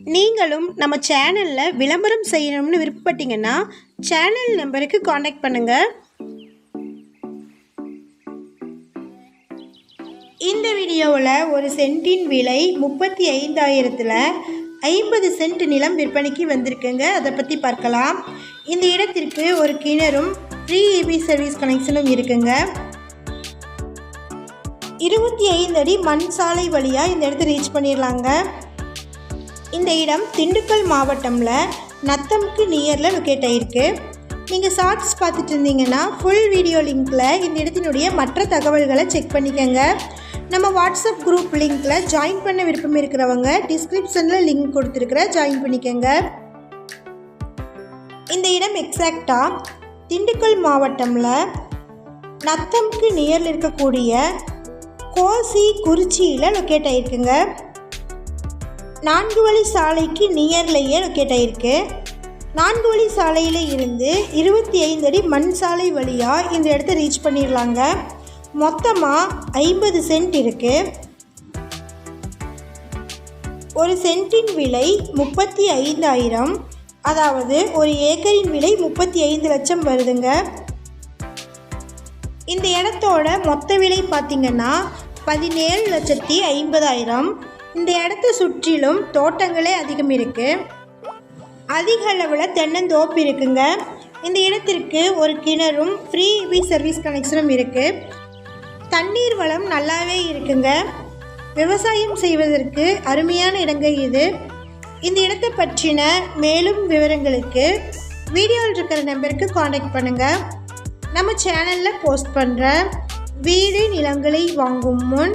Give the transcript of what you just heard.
நீங்களும் நம்ம சேனலில் விளம்பரம் செய்யணும்னு விருப்பப்பட்டீங்கன்னா சேனல் நம்பருக்கு காண்டாக்ட் பண்ணுங்கள் இந்த வீடியோவில் ஒரு சென்ட்டின் விலை முப்பத்தி ஐந்தாயிரத்தில் ஐம்பது சென்ட் நிலம் விற்பனைக்கு வந்திருக்குங்க. அதை பற்றி பார்க்கலாம். இந்த இடத்திற்கு ஒரு கிணறும் ஃப்ரீ இபி சர்வீஸ் கனெக்ஷனும் இருக்குங்க. இருபத்தி ஐந்து அடி மண் சாலை வழியாக இந்த இடத்த ரீச் பண்ணிடலாங்க இந்த இடம் திண்டுக்கல் மாவட்டமில் நத்தம்க்கு நியரில் லொக்கேட் ஆகிருக்கு நீங்கள் ஷார்ட்ஸ் பார்த்துட்டு இருந்தீங்கன்னா ஃபுல் வீடியோ லிங்க்கில் இந்த இடத்தினுடைய மற்ற தகவல்களை செக் பண்ணிக்கோங்க. நம்ம வாட்ஸ்அப் குரூப் லிங்க்கில் ஜாயின் பண்ண விருப்பம் இருக்கிறவங்க டிஸ்கிரிப்ஷனில் லிங்க் கொடுத்துருக்குற ஜாயின் பண்ணிக்கோங்க. இந்த இடம் எக்ஸாக்டாக திண்டுக்கல் மாவட்டமில் நத்தம்க்கு நியரில் இருக்கக்கூடிய கோசி குறிச்சியில் லொக்கேட் ஆகிருக்குங்க நான்கு வழி சாலைக்கு நியர்லேயே லொக்கேட் ஆகிருக்கு நான்கு வழி சாலையில் இருந்து இருபத்தி ஐந்து அடி மண் சாலை வழியாக இந்த இடத்த ரீச் பண்ணிடலாங்க. மொத்தமாக ஐம்பது சென்ட் இருக்குது ஒரு சென்ட்டின் விலை முப்பத்தி ஐந்தாயிரம் அதாவது ஒரு ஏக்கரின் விலை முப்பத்தி ஐந்து லட்சம் வருதுங்க. இந்த இடத்தோட மொத்த விலை பார்த்திங்கன்னா பதினேழு லட்சத்தி ஐம்பதாயிரம். இந்த இடத்த சுற்றிலும் தோட்டங்களே அதிகம் இருக்குது அதிக அளவில் தென்னந்தோப்பு இருக்குங்க. இந்த இடத்திற்கு ஒரு கிணறும் ஃப்ரீ இபி சர்வீஸ் கனெக்ஷனும் இருக்குது தண்ணீர் வளம் நல்லாவே இருக்குங்க. விவசாயம் செய்வதற்கு அருமையான இடங்க இது. இந்த இடத்தை பற்றின மேலும் விவரங்களுக்கு வீடியோவில் இருக்கிற நம்பருக்கு காண்டாக்ட் பண்ணுங்கள் நம்ம சேனலில் போஸ்ட் பண்ணுற வீடு நிலங்களை வாங்கும் முன்